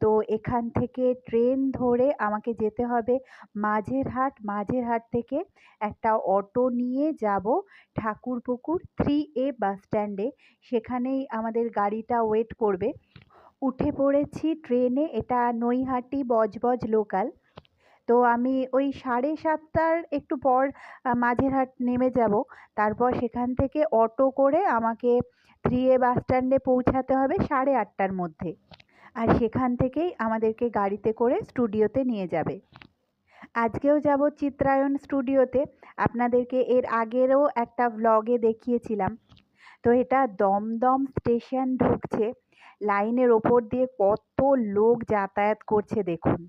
তো এখান থেকে ট্রেন ধরে আমাকে যেতে হবে মাঝেরহাট। মাঝেরহাট থেকে একটা অটো নিয়ে যাব ঠাকুরপুকুর থ্রি এ বাস স্ট্যান্ডে। সেখানেই আমাদের গাড়িটা ওয়েট করবে। উঠে পড়েছি ট্রেনে, এটা নৈহাটি বজবজ লোকাল। তো আমি ওই সাড়ে সাতটার একটু পর মাঝেরহাট নেমে যাব। তারপর সেখান থেকে অটো করে আমাকে থ্রি এ বাস স্ট্যান্ডে পৌঁছাতে হবে সাড়ে আটটার মধ্যে। আর সেখান থেকেই আমাদেরকে গাড়িতে করে স্টুডিওতে নিয়ে যাবে। আজকেও যাব চিত্রায়ন স্টুডিওতে। আপনাদেরকে এর আগেরও একটা ব্লগে দেখিয়েছিলাম। তো এটা দমদম স্টেশন ঢুকছে। লাইনের ওপর দিয়ে কত লোক যাতায়াত করছে দেখুন।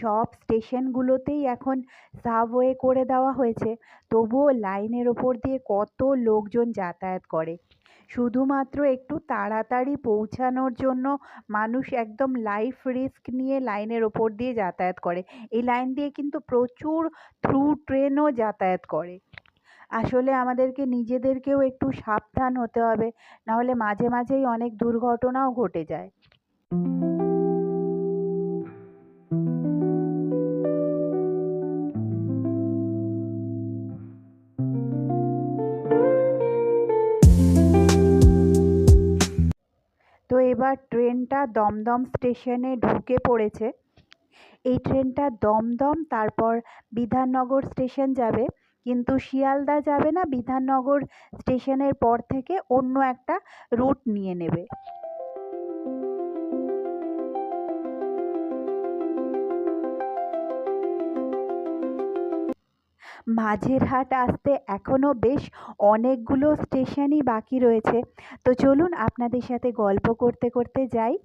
সব স্টেশনগুলোতেই এখন সাবওয়ে করে দেওয়া হয়েছে। তবুও লাইনের ওপর দিয়ে কত লোকজন যাতায়াত করে। শুধুমাত্র একটু তাড়াতাড়ি পৌঁছানোর জন্য মানুষ একদম লাইফ রিস্ক নিয়ে লাইনের ওপর দিয়ে যাতায়াত করে। এই লাইন দিয়ে কিন্তু প্রচুর থ্রু ট্রেনও যাতায়াত করে। আসলে আমাদেরকে নিজেদেরকেও একটু সাবধান হতে হবে, নাহলে মাঝে মাঝেই অনেক দুর্ঘটনাও ঘটে যায়। ট্রেনটা দমদম স্টেশনে ঢুকে পড়েছে। এই ট্রেনটা দমদম, তারপর বিধাননগর স্টেশন যাবে। কিন্তু শিয়ালদা যাবে না, বিধাননগর স্টেশনের পর থেকে অন্য একটা রুট নিয়ে নেবে। মাঝেরহাট আসতে এখনও বেশ অনেকগুলো স্টেশনই বাকি রয়েছে। তো চলুন আপনাদের সাথে গল্প করতে করতে যাই।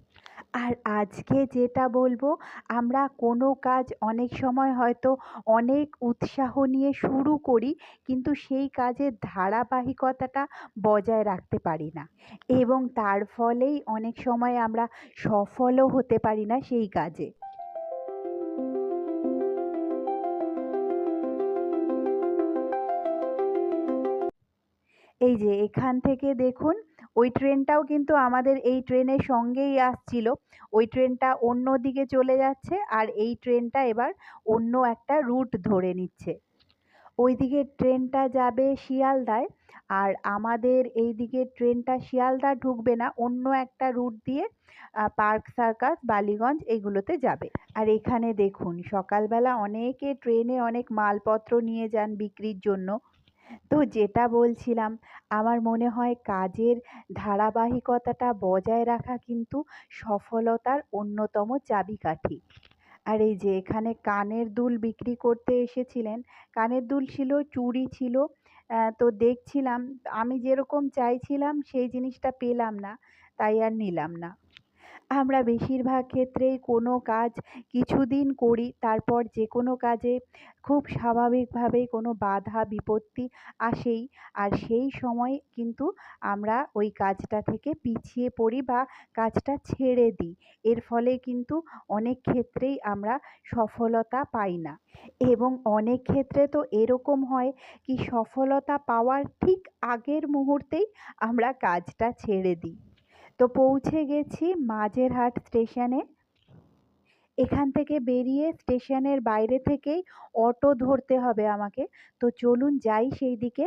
আর আজকে যেটা বলব, আমরা কোনো কাজ অনেক সময় হয়তো অনেক উৎসাহ নিয়ে শুরু করি, কিন্তু সেই কাজের ধারাবাহিকতাটা বজায় রাখতে পারি না। এবং তার ফলেই অনেক সময় আমরা সফলও হতে পারি না সেই কাজে। এই যে এখান থেকে দেখুন, ওই ট্রেনটাও কিন্তু আমাদের এই ট্রেনের সঙ্গেই আসছিল। ওই ট্রেনটা অন্য দিকে চলে যাচ্ছে আর এই ট্রেনটা এবার অন্য একটা রুট ধরে নিচ্ছে। ওই দিকে ট্রেনটা যাবে শিয়ালদায় আর আমাদের এই দিকে ট্রেনটা শিয়ালদা ঢুকবে না, অন্য একটা রুট দিয়ে পার্ক সার্কাস, বালিগঞ্জ এগুলোতে যাবে। আর এখানে দেখুন সকালবেলা অনেকে ট্রেনে অনেক মালপত্র নিয়ে যান বিক্রির জন্য। তো যেটা বলছিলাম, আমার মনে হয় কাজের ধারাবাহিকতাটা বজায় রাখা কিন্তু সফলতার অন্যতম চাবিকাঠি। আর এই যে এখানে কানের দুল বিক্রি করতে এসেছিলেন, কানের দুল ছিল, চুড়ি ছিল তো দেখছিলাম, আমি যেরকম চাইছিলাম সেই জিনিসটা পেলাম না, তাই আর নিলাম না। আমরা বেশিরভাগ ক্ষেত্রেই কোনো কাজ কিছুদিন করি, তারপর যে কোনো কাজে খুব স্বাভাবিকভাবেই কোনো বাধা, বিপত্তি আসেই। আর সেই সময় কিন্তু আমরা ওই কাজটা থেকে পিছিয়ে পড়ি বা কাজটা ছেড়ে দিই। এর ফলে কিন্তু অনেক ক্ষেত্রেই আমরা সফলতা পাই না। এবং অনেক ক্ষেত্রে তো এরকম হয় কি সফলতা পাওয়ার ঠিক আগের মুহূর্তেই আমরা কাজটা ছেড়ে দিই। তো পৌঁছে গেছি মাঝেরহাট স্টেশনে। এখান থেকে বেরিয়ে স্টেশনের বাইরে থেকেই অটো ধরতে হবে আমাকে। তো চলুন যাই সেই দিকে।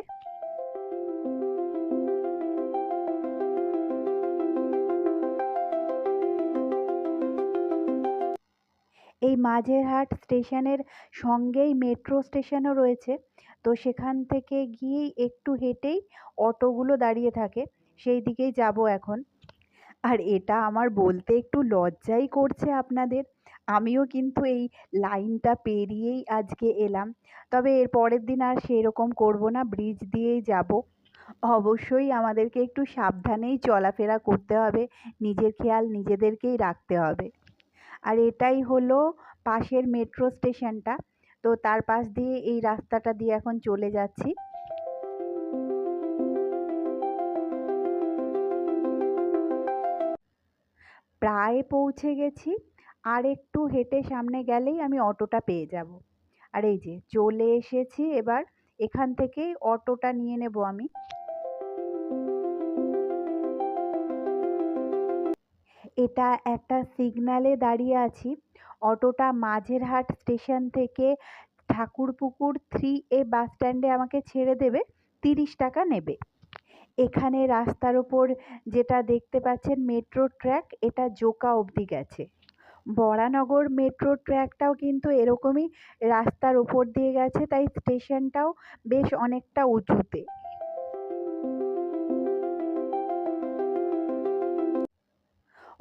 এই মাঝেরহাট স্টেশনের সঙ্গেই মেট্রো স্টেশনও রয়েছে। তো সেখান থেকে গিয়েই একটু হেঁটেই অটোগুলো দাঁড়িয়ে থাকে। সেই দিকেই যাব এখন। আর এটা আমার বলতে একটু লজ্জাই করছে আপনাদের। আমিও কিন্তু এই লাইনটা পেরিয়েই আজকে এলাম। তবে এর পরের দিন আর সেরকম করব না ব্রিজ দিয়েই যাব। অবশ্যই আমাদেরকে একটু সাবধানেই চলাফেরা করতে হবে, নিজের খেয়াল নিজেদেরকেই রাখতে হবে। আর এটাই হলো পাশের মেট্রো স্টেশনটা তো তার পাশ দিয়ে এই রাস্তাটা দিয়ে এখন চলে যাচ্ছি। প্রায় পৌঁছে গেছি। আর একটু হেঁটে সামনে গেলেই আমি অটোটা পেয়ে যাব। আর এই যে, চলে এসেছি এবার। এখান থেকেই অটোটা নিয়ে নেব আমি। এটা একটা সিগনালে দাঁড়িয়ে আছি। অটোটা মাঝেরহাট স্টেশন থেকে ঠাকুরপুকুর থ্রি এ বাস স্ট্যান্ডে আমাকে ছেড়ে দেবে। তিরিশ টাকা নেবে। এখানে রাস্তার ওপর যেটা দেখতে পাচ্ছেন মেট্রো ট্র্যাক, এটা জোকা অবধি গেছে। বরানগর মেট্রো ট্র্যাকটাও কিন্তু এরকমই রাস্তার ওপর দিয়ে গেছে, তাই স্টেশনটাও বেশ অনেকটা উঁচুতে।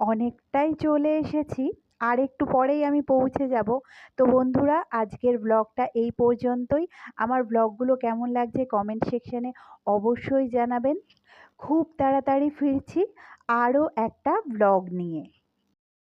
অনেকটাই চলে এসেছি। আর একটু পরেই আমি পৌঁছে যাব। তো বন্ধুরা, আজকের ব্লগটা এই পর্যন্তই। আমার ব্লগগুলো কেমন লাগছে কমেন্ট সেকশানে অবশ্যই জানাবেন। খুব তাড়াতাড়ি ফিরছি আরও একটা ব্লগ নিয়ে।